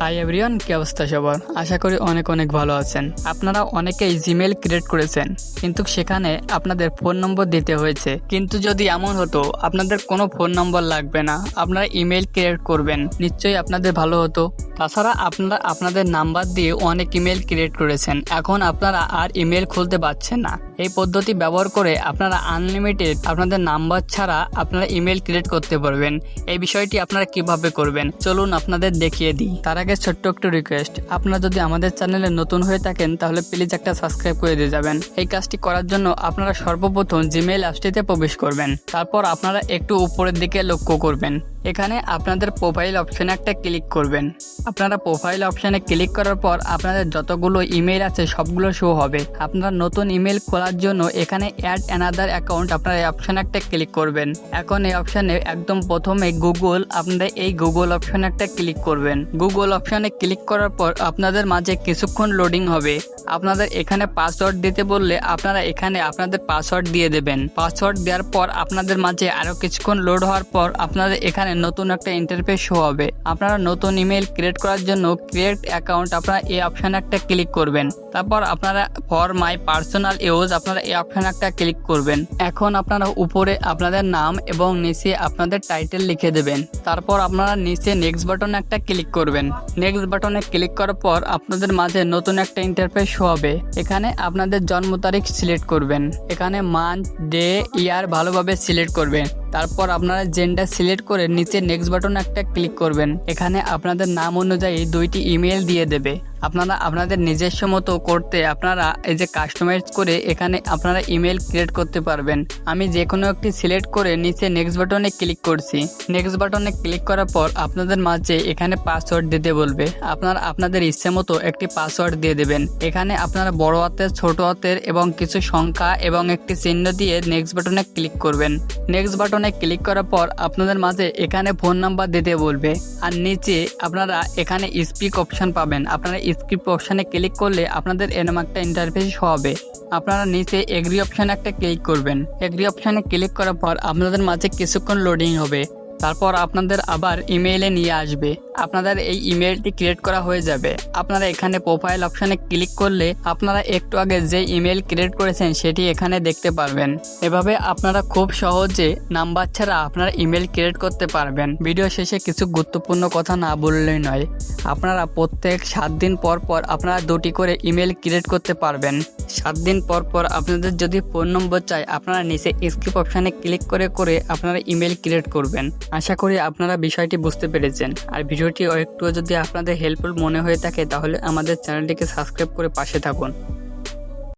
Hi everyone কি অবস্থা সবার? আশা করি অনেক অনেক ভালো আছেন। আপনারা অনেকেই জিমেল ক্রিয়েট করেছেন, কিন্তু সেখানে আপনাদের ফোন নম্বর দিতে হয়েছে। কিন্তু যদি এমন হতো, আপনাদের কোনো ফোন নম্বর লাগবে না। আপনারা ইমেল ক্রিয়েট করবেন। নিশ্চয়ই আপনাদের ভালো হতো। তাছাড়া আপনারা আপনাদের নাম্বার দিয়ে অনেক ইমেল ক্রিয়েট করেছেন। এখন আপনারা আর ইমেল খুলতে পারছেন না। এই পদ্ধতি ব্যবহার করে আপনারা আনলিমিটেড আপনাদের নাম্বার ছাড়া আপনারা ইমেল ক্রিয়েট করতে পারবেন। এই বিষয়টি আপনারা কীভাবে করবেন? চলুন আপনাদের দেখিয়ে দিই। তার আগে ছোট্ট একটু রিকোয়েস্ট আপনারা যদি আমাদের চ্যানেলে নতুন হয়ে থাকেন, তাহলে প্লিজ একটা সাবস্ক্রাইব করে দিয়ে যাবেন। এই কাজটি করার জন্য আপনারা সর্বপ্রথম জিমেইল অ্যাপসটিতে প্রবেশ করবেন। তারপর আপনারা একটু উপরের দিকে লক্ষ্য করবেন। এখানে আপনাদের প্রোফাইল অপশনে একটা ক্লিক করবেন। আপনারা প্রোফাইল অপশানে ক্লিক করার পর আপনাদের যতগুলো ইমেল আছে সবগুলো শো হবে। আপনারা নতুন ইমেল খোলার জন্য এখানে অ্যাড অ্যানাদার অ্যাকাউন্ট আপনারা এই অপশনে একটা ক্লিক করবেন। এখন এই অপশানে একদম প্রথমে গুগল আপনারা এই গুগল অপশনে একটা ক্লিক করবেন। গুগল অপশানে ক্লিক করার পর আপনাদের মাঝে কিছুক্ষণ লোডিং হবে। আপনাদের এখানে পাসওয়ার্ড দিতে বললে আপনারা এখানে আপনাদের পাসওয়ার্ড দিয়ে দেবেন। পাসওয়ার্ড দেওয়ার পর আপনাদের মাঝে আরও কিছুক্ষণ লোড হওয়ার পর আপনাদের এখানে নতুন একটা ইন্টারফেস শো হবে। আপনারা নতুন ইমেল ক্রিয়েট করার জন্য ক্রিয়েট অ্যাকাউন্ট আপনারা এই অপশানে একটা ক্লিক করবেন। তারপর আপনারা ফর মাই পার্সোনাল ইউজ আপনারা এই অপশানে একটা ক্লিক করবেন। এখন আপনারা উপরে আপনাদের নাম এবং নিচে আপনাদের টাইটেল লিখে দেবেন। তারপর আপনারা নিচে নেক্সট বাটনে একটা ক্লিক করবেন। নেক্সট বাটনে ক্লিক করার পর আপনাদের মাঝে নতুন একটা ইন্টারফেস শো হবে। এখানে আপনাদের জন্ম তারিখ সিলেক্ট করবেন। এখানে মান্থ ডে ইয়ার ভালোভাবে সিলেক্ট করবেন। তারপর আপনারা জেন্ডার সিলেক্ট করে নিচে নেক্সট বাটন একটা ক্লিক করবেন। এখানে আপনাদের নাম অনুযায়ী দুইটি ইমেল দিয়ে দেবে। আপনারা আপনাদের নিজস্ব মতো করতে আপনারা এই যে কাস্টমাইজ করে এখানে আপনারা ইমেল ক্রিয়েট করতে পারবেন। আমি যে কোনো একটি সিলেক্ট করে নিচে নেক্সট বাটনে ক্লিক করছি। নেক্সট বাটনে ক্লিক করার পর আপনাদের মাঝে এখানে পাসওয়ার্ড দিতে বলবে। আপনারা আপনাদের ইচ্ছে মতো একটি পাসওয়ার্ড দিয়ে দেবেন। এখানে আপনারা বড় হাতের, ছোট হাতের এবং কিছু সংখ্যা এবং একটি চিহ্ন দিয়ে নেক্সট বাটনে ক্লিক করবেন। নেক্সট বাটনে ক্লিক করার পর আপনাদের মাঝে এখানে ফোন নাম্বার দিতে বলবে। আর নিচে আপনারা এখানে স্পিক অপশন পাবেন। আপনারা স্ক্রিপ্ট অপশানে ক্লিক করলে আপনাদের এরম একটা ইন্টারফেস হবে। আপনারা নিচে এগ্রি অপশানে একটা ক্লিক করবেন। এগ্রি অপশানে ক্লিক করার পর আপনাদের মাঝে কিছুক্ষণ লোডিং হবে। তারপর আপনাদের আবার ইমেইলে নিয়ে আসবে। আপনাদের এই ইমেলটি ক্রিয়েট করা হয়ে যাবে। আপনারা এখানে প্রোফাইল অপশানে ক্লিক করলে আপনারা একটু আগে যে ইমেল ক্রিয়েট করেছেন সেটি এখানে দেখতে পারবেন। এভাবে আপনারা খুব সহজে নাম্বার ছাড়া আপনারা ইমেল ক্রিয়েট করতে পারবেন। ভিডিও শেষে কিছু গুরুত্বপূর্ণ কথা না বললেই নয়। আপনারা প্রত্যেক সাত দিন পর পর আপনারা দুটি করে ইমেল ক্রিয়েট করতে পারবেন। সাত দিন পর পর আপনাদের যদি ফোন নম্বর চাই, আপনারা নিচে স্ক্রিপ অপশানে ক্লিক করে করে আপনারা ইমেল ক্রিয়েট করবেন। আশা করি আপনারা বিষয়টি বুঝতে পেরেছেন। আর ভিডিওটি একটু যদি আপনাদের হেল্পফুল মনে হয়ে থাকে, তাহলে আমাদের চ্যানেলটিকে সাবস্ক্রাইব করে পাশে থাকুন।